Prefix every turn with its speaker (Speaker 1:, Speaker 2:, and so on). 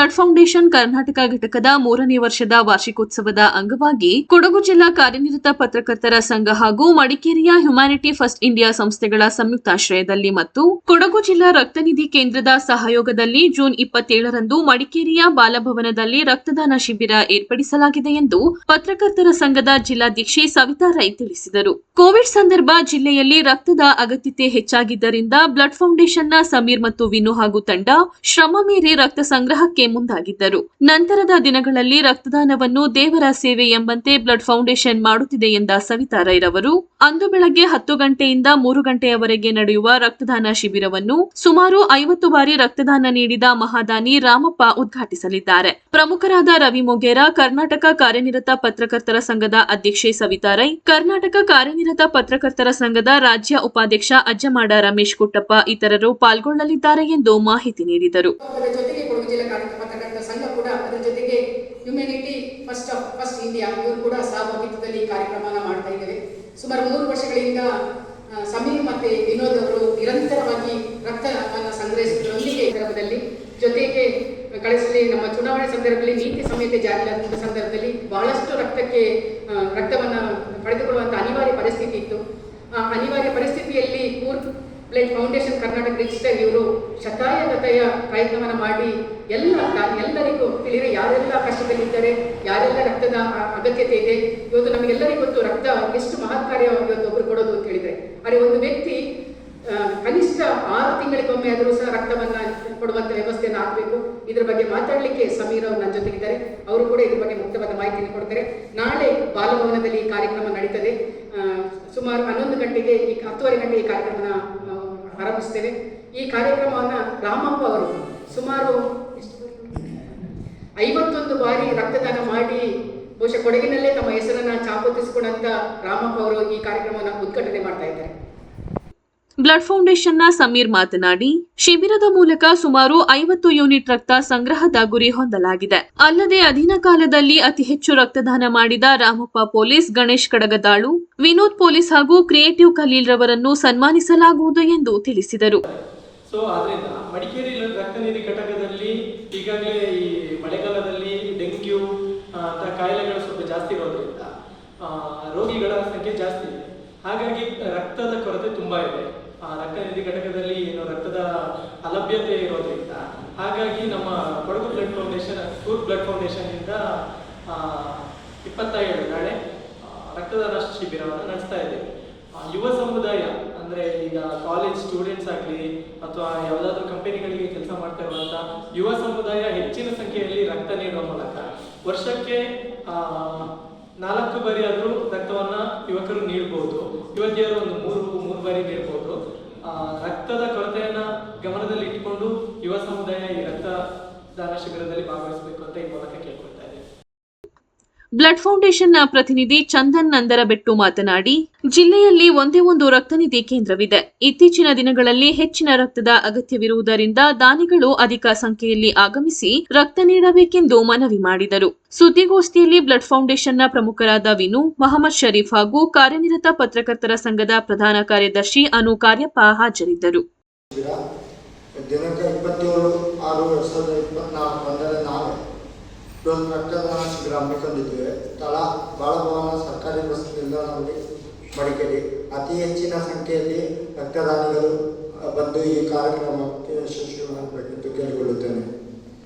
Speaker 1: Blood foundation Karnataka ಘಟಕದ ಮೂರನೇ ವರ್ಷದ ವಾರ್ಷಿಕೋತ್ಸವದ ಅಂಗವಾಗಿ ಕೊಡಗು ಜಿಲ್ಲಾ ಕಾರ್ಯನಿರತ ಪತ್ರಕರ್ತರ ಸಂಘ ಹಾಗೂ ಮಡಿಕೇರಿಯ ಹ್ಯುಮಾನಿಟಿ ಫಸ್ಟ್ ಇಂಡಿಯಾ ಸಂಸ್ಥೆಗಳ ಸಂಯುಕ್ತಾಶ್ರಯದಲ್ಲಿ ಮತ್ತು ಕೊಡಗು ಜಿಲ್ಲಾ ರಕ್ತನಿಧಿ ಕೇಂದ್ರದ ಸಹಯೋಗದಲ್ಲಿ ಜೂನ್ ಇಪ್ಪತ್ತೇಳರಂದು ಮಡಿಕೇರಿಯ ಬಾಲಭವನದಲ್ಲಿ ರಕ್ತದಾನ ಶಿಬಿರ ಏರ್ಪಡಿಸಲಾಗಿದೆ ಎಂದು ಪತ್ರಕರ್ತರ ಸಂಘದ ಜಿಲ್ಲಾಧ್ಯಕ್ಷೆ ಸವಿತಾ ರೈ ತಿಳಿಸಿದರು. ಕೋವಿಡ್ ಸಂದರ್ಭ ಜಿಲ್ಲೆಯಲ್ಲಿ ರಕ್ತದ ಅಗತ್ಯತೆ ಹೆಚ್ಚಾಗಿದ್ದರಿಂದ ಬ್ಲಡ್ ಫೌಂಡೇಶನ್ನ ಸಮೀರ್ ಮತ್ತು ವಿನು ಹಾಗೂ ತಂಡ ಶ್ರಮ ಮೀರಿ ರಕ್ತ ಸಂಗ್ರಹಕ್ಕೆ ಮುಂದಾಗಿದ್ದರು. ನಂತರದ ದಿನಗಳಲ್ಲಿ ರಕ್ತದಾನವನ್ನು ದೇವರ ಸೇವೆ ಎಂಬಂತೆ ಬ್ಲಡ್ ಫೌಂಡೇಶನ್ ಮಾಡುತ್ತಿದೆ ಎಂದ ಸವಿತಾ ರೈರವರು, ಅಂದು ಬೆಳಗ್ಗೆ ಹತ್ತು ಗಂಟೆಯಿಂದ ಮೂರು ಗಂಟೆಯವರೆಗೆ ನಡೆಯುವ ರಕ್ತದಾನ ಶಿಬಿರವನ್ನು ಸುಮಾರು ಐವತ್ತು ಬಾರಿ ರಕ್ತದಾನ ನೀಡಿದ ಮಹಾದಾನಿ ರಾಮಪ್ಪ ಉದ್ಘಾಟಿಸಲಿದ್ದಾರೆ. ಪ್ರಮುಖರಾದ ರವಿ ಮೊಗೇರ, ಕರ್ನಾಟಕ ಕಾರ್ಯನಿರತ ಪತ್ರಕರ್ತರ ಸಂಘದ ಅಧ್ಯಕ್ಷೆ ಸವಿತಾ ರೈ, ಕರ್ನಾಟಕ ಕಾರ್ಯನಿರತ ಪತ್ರಕರ್ತರ ಸಂಘದ ರಾಜ್ಯ ಉಪಾಧ್ಯಕ್ಷ ಅಜ್ಜಮಾಡ ರಮೇಶ್ ಕುಟ್ಟಪ್ಪ ಇತರರು ಪಾಲ್ಗೊಳ್ಳಲಿದ್ದಾರೆ ಎಂದು ಮಾಹಿತಿ ನೀಡಿದರು
Speaker 2: ಅದರ ಜೊತೆಗೆ ಕೊಡಗು ಜಿಲ್ಲಾ ಕಾರ್ಮಿಕ ಪತ್ರಕರ್ತರ ಸಂಘ ಕೂಡ ಅದರ ಜೊತೆಗೆ humanity first of first India ಇವರು ಕೂಡ ಸಹಭಾಗಿತ್ವದಲ್ಲಿ ಕಾರ್ಯಕ್ರಮನ ಮಾಡ್ತಾ ಇದ್ದೇವೆ. ಸುಮಾರು ಮೂರು ವರ್ಷಗಳಿಂದ ಸಮೀರ್ ಮತ್ತೆ ವಿನೋದ್ ಅವರು ನಿರಂತರವಾಗಿ ರಕ್ತವನ್ನು ಸಂಗ್ರಹಿಸುವುದರೊಂದಿಗೆ ಈ ಸಂದರ್ಭದಲ್ಲಿ ಜೊತೆಗೆ ಕಳಿಸಲಿ, ನಮ್ಮ ಚುನಾವಣೆ ಸಂದರ್ಭದಲ್ಲಿ ನೀತಿ ಸಂಹಿತೆ ಜಾರಿಯಾದ ಸಂದರ್ಭದಲ್ಲಿ ಬಹಳಷ್ಟು ರಕ್ತಕ್ಕೆ ರಕ್ತವನ್ನು ಪಡೆದುಕೊಳ್ಳುವಂಥ ಅನಿವಾರ್ಯ ಪರಿಸ್ಥಿತಿ ಇತ್ತು. ಅನಿವಾರ್ಯ ಪರಿಸ್ಥಿತಿಯಲ್ಲಿ pure blood foundation Karnataka register ಇವರು ಶತಾಯಗತೆಯ ಪ್ರಯತ್ನವನ್ನು ಮಾಡಿ ಎಲ್ಲ ಎಲ್ಲರಿಗೂ ತಿಳಿದ್ರೆ ಯಾರೆಲ್ಲ ಕಷ್ಟದಲ್ಲಿದ್ದಾರೆ, ಯಾರೆಲ್ಲ ರಕ್ತದ ಅಗತ್ಯತೆ ಇದೆ, ಇವತ್ತು ನಮಗೆಲ್ಲರಿಗೂ ಗೊತ್ತು ರಕ್ತ ಎಷ್ಟು ಮಹತ್ಕಾರ್ಯವಾಗಿ ಇವತ್ತು ಒಬ್ರು ಕೊಡೋದು ಅಂತ ಹೇಳಿದರೆ. ಆದರೆ ಒಂದು ವ್ಯಕ್ತಿ ಕನಿಷ್ಠ ಆರು ತಿಂಗಳಿಗೊಮ್ಮೆ ಆದರೂ ಸಹ ರಕ್ತವನ್ನು ಕೊಡುವಂಥ ವ್ಯವಸ್ಥೆಯನ್ನು ಹಾಕಬೇಕು ಇದ್ರ ಬಗ್ಗೆ ಮಾತಾಡಲಿಕ್ಕೆ ಸಮೀರ್ ಅವರು ನನ್ನ ಜೊತೆಗಿದ್ದಾರೆ. ಅವರು ಕೂಡ ಇದ್ರ ಬಗ್ಗೆ ಮುಕ್ತವಾದ ಮಾಹಿತಿಯನ್ನು ಕೊಡ್ತಾರೆ. ನಾಳೆ ಬಾಲಭವನದಲ್ಲಿ ಈ ಕಾರ್ಯಕ್ರಮ ನಡೀತದೆ. ಸುಮಾರು ಹನ್ನೊಂದು ಗಂಟೆಗೆ ಈ ಹತ್ತುವರೆ ಗಂಟೆ ಈ ಕಾರ್ಯಕ್ರಮನ ಆರಂಭಿಸ್ತೇವೆ ಈ ಕಾರ್ಯಕ್ರಮವನ್ನು ರಾಮಪ್ಪ ಅವರು ಸುಮಾರು? ಐವತ್ತೊಂದು ಬಾರಿ ರಕ್ತದಾನ ಮಾಡಿ ಬಹುಶಃ ಕೊಡಗಿನಲ್ಲೇ ತಮ್ಮ ಹೆಸರನ್ನು ಚಾಪುತ್ತಿಸಿಕೊಂಡಂತ ರಾಮಪ್ಪ ಅವರು ಈ ಕಾರ್ಯಕ್ರಮವನ್ನು ಉದ್ಘಾಟನೆ ಮಾಡ್ತಾ ಇದ್ದಾರೆ
Speaker 1: ಬ್ಲಡ್ ಫೌಂಡೇಶನ್ನ ಸಮೀರ್ ಮಾತನಾಡಿ, ಶಿಬಿರದ ಮೂಲಕ ಸುಮಾರು ಐವತ್ತು ಯೂನಿಟ್ ರಕ್ತ ಸಂಗ್ರಹದ ಗುರಿ ಹೊಂದಲಾಗಿದೆ. ಅಲ್ಲದೆ ಅಧೀನ ಕಾಲದಲ್ಲಿ ಅತಿ ಹೆಚ್ಚು ರಕ್ತದಾನ ಮಾಡಿದ ರಾಮಪ್ಪ ಪೊಲೀಸ್, ಗಣೇಶ್ ಕಡಗದಾಳು, ವಿನೋದ್ ಪೊಲೀಸ್ ಹಾಗೂ ಕ್ರಿಯೇಟಿವ್ ಖಲೀಲ್ ರವರನ್ನು ಸನ್ಮಾನಿಸಲಾಗುವುದು ಎಂದು ತಿಳಿಸಿದರು.
Speaker 3: ರೋಗಿಗಳ ಸಂಖ್ಯೆ ಜಾಸ್ತಿ ಹಾಗಾಗಿ ರಕ್ತದ ಕೊರತೆ ತುಂಬಾ ಇದೆ. ಆ, ರಕ್ತನಿಧಿ ಘಟಕದಲ್ಲಿ ಏನು ರಕ್ತದ ಅಲಭ್ಯತೆ ಇರೋದ್ರಿಂದ ಹಾಗಾಗಿ ನಮ್ಮ Kodagu blood foundation tour blood foundation ಇಂದ ಇಪ್ಪತ್ತ ಏಳು ನಾಳೆ ರಕ್ತದಾನ ಶಿಬಿರವನ್ನು ನಡೆಸ್ತಾ ಇದೆ ಯುವ ಸಮುದಾಯ ಅಂದ್ರೆ ಈಗ ಕಾಲೇಜ್ ಸ್ಟೂಡೆಂಟ್ಸ್ ಆಗಲಿ ಅಥವಾ ಯಾವುದಾದ್ರೂ ಕಂಪನಿಗಳಿಗೆ ಕೆಲಸ ಮಾಡ್ತಾ ಇರುವಂಥ ಯುವ ಸಮುದಾಯ ಹೆಚ್ಚಿನ ಸಂಖ್ಯೆಯಲ್ಲಿ ರಕ್ತ ನೀಡುವ ಮೂಲಕ ವರ್ಷಕ್ಕೆ ನಾಲ್ಕು ಬಾರಿ ಆದರೂ ರಕ್ತವನ್ನ ಯುವಕರು ನೀಡಬಹುದು ಯುವತಿಯರು ಒಂದು ಮೂರು ಮೂರು ಬಾರಿ ನೀಡಬಹುದು ರಕ್ತದ ಕೊರತೆಯನ್ನ ಗಮನದಲ್ಲಿ ಇಟ್ಟುಕೊಂಡು ಯುವ ಸಮುದಾಯ ಈ ರಕ್ತದಾನ ಶಿಬಿರದಲ್ಲಿ ಭಾಗವಹಿಸಬೇಕು ಅಂತ ಈ ಮೂಲಕ ಇದ್ದೇನೆ
Speaker 1: ಬ್ಲಡ್ ಫೌಂಡೇಶನ್ನ ಪ್ರತಿನಿಧಿ ಚಂದನ್ ನಂದರಬೆಟ್ಟು ಮಾತನಾಡಿ, ಜಿಲ್ಲೆಯಲ್ಲಿ ಒಂದೇ ಒಂದು ರಕ್ತನಿಧಿ ಕೇಂದ್ರವಿದೆ. ಇತ್ತೀಚಿನ ದಿನಗಳಲ್ಲಿ ಹೆಚ್ಚಿನ ರಕ್ತದ ಅಗತ್ಯವಿರುವುದರಿಂದ ದಾನಿಗಳು ಅಧಿಕ ಸಂಖ್ಯೆಯಲ್ಲಿ ಆಗಮಿಸಿ ರಕ್ತ ನೀಡಬೇಕೆಂದು ಮನವಿ ಮಾಡಿದರು. ಸುದ್ದಿಗೋಷ್ಠಿಯಲ್ಲಿ ಬ್ಲಡ್ ಫೌಂಡೇಶನ್ನ ಪ್ರಮುಖರಾದ ವಿನು, ಮಹಮ್ಮದ್ ಶರೀಫ್ ಹಾಗೂ ಕಾರ್ಯನಿರತ ಪತ್ರಕರ್ತರ ಸಂಘದ ಪ್ರಧಾನ ಕಾರ್ಯದರ್ಶಿ ಅನು ಕಾರ್ಯಪ್ಪ ಹಾಜರಿದ್ದರು.
Speaker 4: ದಿನಾಂಕ ಇಪ್ಪತ್ತೇಳು, ಆರು, ಎರಡು ಸಾವಿರದ ಇಪ್ಪತ್ನಾಲ್ಕು ಅಂದರೆ ಇದೊಂದು ರಕ್ತದಾನ ಶಿಬಿರ ಹಮ್ಮಿಕೊಂಡಿದ್ದೇವೆ ಸ್ಥಳ ಬಾಳಭವನ ಸರ್ಕಾರಿ ಬಸ್ ನಿಲ್ದಾಣದಲ್ಲಿ ಮಡಿಕೇರಿ ಅತಿ ಹೆಚ್ಚಿನ ಸಂಖ್ಯೆಯಲ್ಲಿ ರಕ್ತದಾನಿಗಳು ಬಂದು ಈ ಕಾರ್ಯಕ್ರಮಕ್ಕೆ ಯಶಸ್ವಿ ಮಾಡಬೇಕು